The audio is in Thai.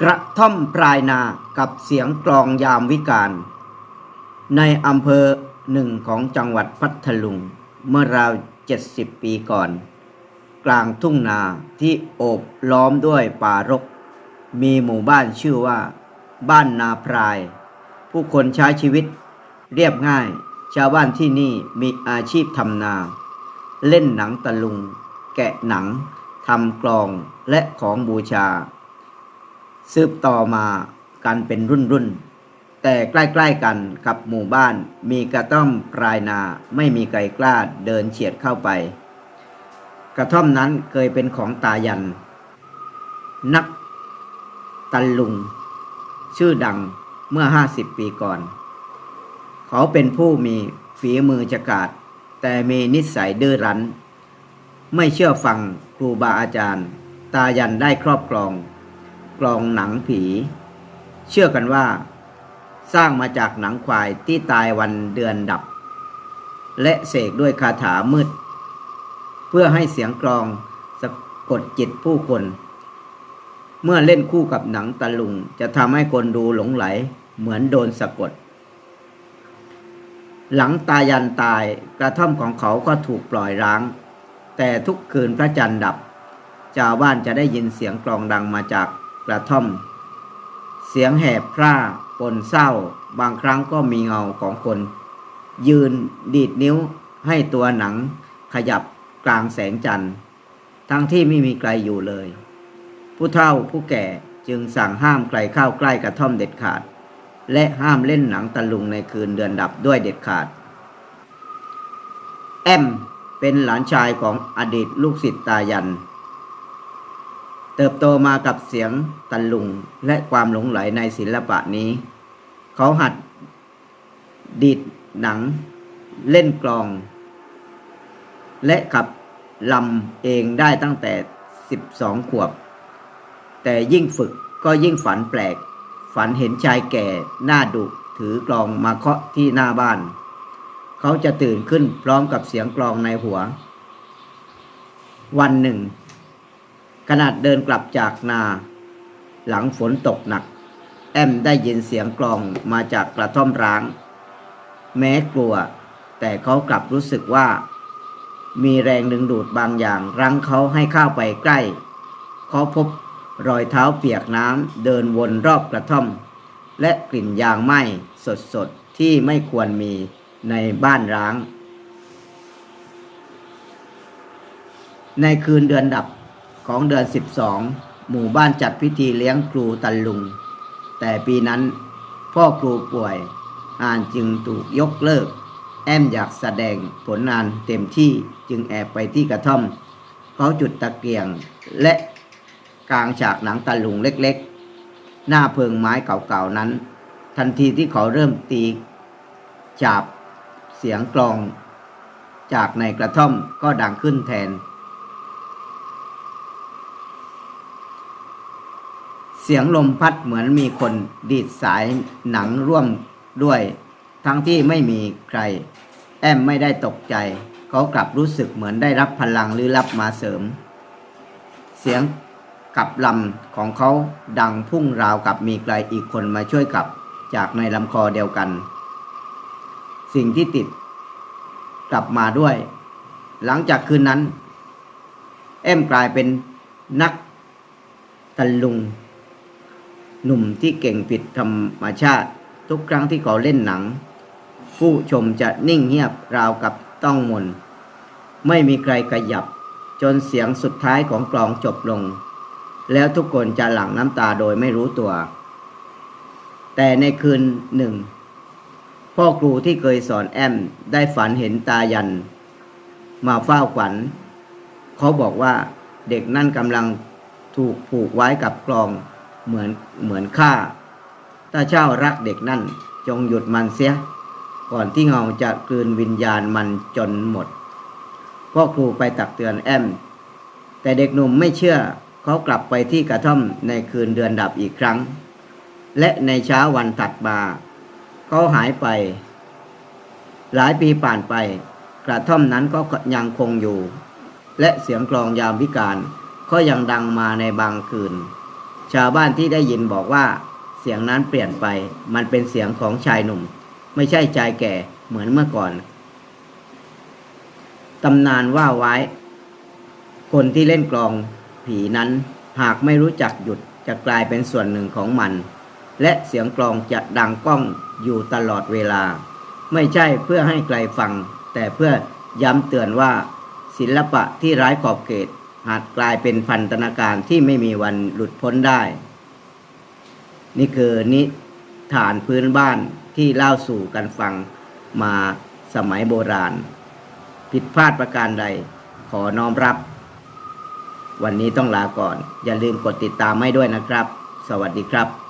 กระท่อมปลายนากับเสียงกลองยามวิกาลในอำเภอหนึ่งของจังหวัดพัทลุง เมื่อราวเจ็ดสิบปีก่อน กลางทุ่งนาที่โอบล้อมด้วยป่ารก มีหมู่บ้านชื่อว่า บ้านนาพราย ผู้คนใช้ชีวิตเรียบง่าย ชาวบ้านที่นี่มีอาชีพทำนา เล่นหนังตะลุง แกะหนังทำกลองและของบูชา สืบต่อมากันเป็นรุ่นรุ่นแต่ใกล้ๆกันกับหมู่บ้านมีกระท่อมปลายนาไม่มีใครกล้าเดินเฉียดเข้าไป กระท่อมนั้นเคยเป็นของตายัน นักตันลุง ชื่อดังเมื่อห้าสิบปีก่อน เขาเป็นผู้มีฝีมือจกาดแต่มีนิสัยดื้อรั้น ไม่เชื่อฟังครูบาอาจารย์ ตายันได้ครอบครอง กลองหนังผี เชื่อกันว่า สร้างมาจากหนังควายที่ตายวันเดือนดับ และเสกด้วยคาถามืด เพื่อให้เสียงกลองสะกดจิตผู้คน เมื่อเล่นคู่กับหนังตะลุง จะทำให้คนดูหลงไหลเหมือนโดนสะกด หลังตายันตายกระท่อมของเขาก็ถูกปล่อยร้าง แต่ทุกคืนพระจันทร์ดับชาวบ้านจะได้ยินเสียงกลองดังมาจาก กระท่อม เสียงแหบพร่าปนเศร้า บางครั้งก็มีเงาของคน ยืนดีดนิ้วให้ตัวหนังขยับกลางแสงจันทร์ ทั้งที่ไม่มีใครอยู่เลย ผู้เฒ่าผู้แก่จึงสั่งห้ามใครเข้าใกล้กระท่อมเด็ดขาด และห้ามเล่นหนังตะลุงในคืนเดือนดับด้วยเด็ดขาด แอมเป็นหลานชายของอดีตลูกศิษย์ตายัน เติบโตมากับเสียงตะลุงและความหลงไหลในศิลปะนี้ เขาหัดดีดหนัง เล่นกลอง และขับลำเองได้ตั้งแต่ 12 ขวบ แต่ยิ่งฝึกก็ยิ่งฝันแปลก ฝันเห็นชายแก่หน้าดุถือกลองมาเคาะที่หน้าบ้าน เขาจะตื่นขึ้นพร้อมกับเสียงกลองในหัว วันหนึ่ง ขนาดเดินกลับจากนา หลังฝนตกหนัก แอมได้ยินเสียงกลองมาจากกระท่อมร้าง แม้กลัว แต่เขากลับรู้สึกว่า มีแรงดึงดูดบางอย่าง รั้งเขาให้เข้าไปใกล้ เขาพบรอยเท้าเปียกน้ำเดินวนรอบกระท่อม และกลิ่นยางไหม้สดๆ ที่ไม่ควรมีในบ้านร้าง ในคืนเดือนดับ ของเดือน 12 หมู่บ้านจัดพิธีเลี้ยงครูตันลุง แต่ปีนั้นพ่อครูป่วยงานจึงถูกยกเลิก แอมอยากแสดงผลงานเต็มที่จึงแอบไปที่กระท่อม เขาจุดตะเกียงและกลางฉากหนังตะลุงเล็กๆ หน้าเพิงไม้เก่าๆนั้น ทันทีที่เขาเริ่มตีจับเสียงกลอง จากในกระท่อมก็ดังขึ้นแทน เสียงลมพัดเหมือนมีคนดีดสายหนังร่วมด้วย ทั้งที่ไม่มีใคร แอมไม่ได้ตกใจ เขากลับรู้สึกเหมือนได้รับพลังหรือรับมาเสริม เสียงกับลำของเขาดังพุ่งราวกับมีใครอีกคนมาช่วยกับจากในลำคอเดียวกัน สิ่งที่ติด กลับมาด้วย หลังจากคืนนั้นแอมกลายเป็นนักตะลุง หนุ่มที่เก่งผิดธรรมชาติ ทุกครั้งที่เขาเล่นหนัง ผู้ชมจะนิ่งเงียบราวกับต้องมน ไม่มีใครขยับ จนเสียงสุดท้ายของกลองจบลง แล้วทุกคนจะหลั่งน้ำตาโดยไม่รู้ตัว แต่ในคืนหนึ่ง พ่อครูที่เคยสอนแอมได้ฝันเห็นตายัน มาเฝ้าขวัญ เขาบอกว่าเด็กนั่นกำลังถูกผูกไว้กับกลอง เหมือนเหมือนข้าถ้าเจ้ารักเด็กนั่น จงหยุดมันเสีย ก่อนที่เงาจะกลืนวิญญาณมันจนหมดพ่อครูไปตักเตือนแอม แต่เด็กหนุ่มไม่เชื่อเขากลับไปที่กระท่อมในคืนเดือนดับอีกครั้ง และในเช้าวันถัดมาเขาหายไป หลายปีผ่านไป กระท่อมนั้นก็ยังคงอยู่ และเสียงกลองยามวิการก็ยังดังมาในบางคืน ชาวบ้านที่ได้ยินบอกว่าเสียงนั้นเปลี่ยนไป มันเป็นเสียงของชายหนุ่ม ไม่ใช่ชายแก่เหมือนเมื่อก่อน ตำนานว่าไว้ คนที่เล่นกลองผีนั้นหากไม่รู้จักหยุดจะกลายเป็นส่วนหนึ่งของมัน และเสียงกลองจะดังก้องอยู่ตลอดเวลา ไม่ใช่เพื่อให้ใครฟัง แต่เพื่อย้ำเตือนว่า ศิลปะที่ร้ายขอบเขต อาจกลายเป็นพันธนาการที่ไม่มีวันหลุดพ้นได้ นี่คือนิทานพื้นบ้านที่เล่าสู่กันฟังมาสมัยโบราณ ผิดพลาดประการใดขอน้อมรับ วันนี้ต้องลาก่อน อย่าลืมกดติดตามให้ด้วยนะครับ สวัสดีครับ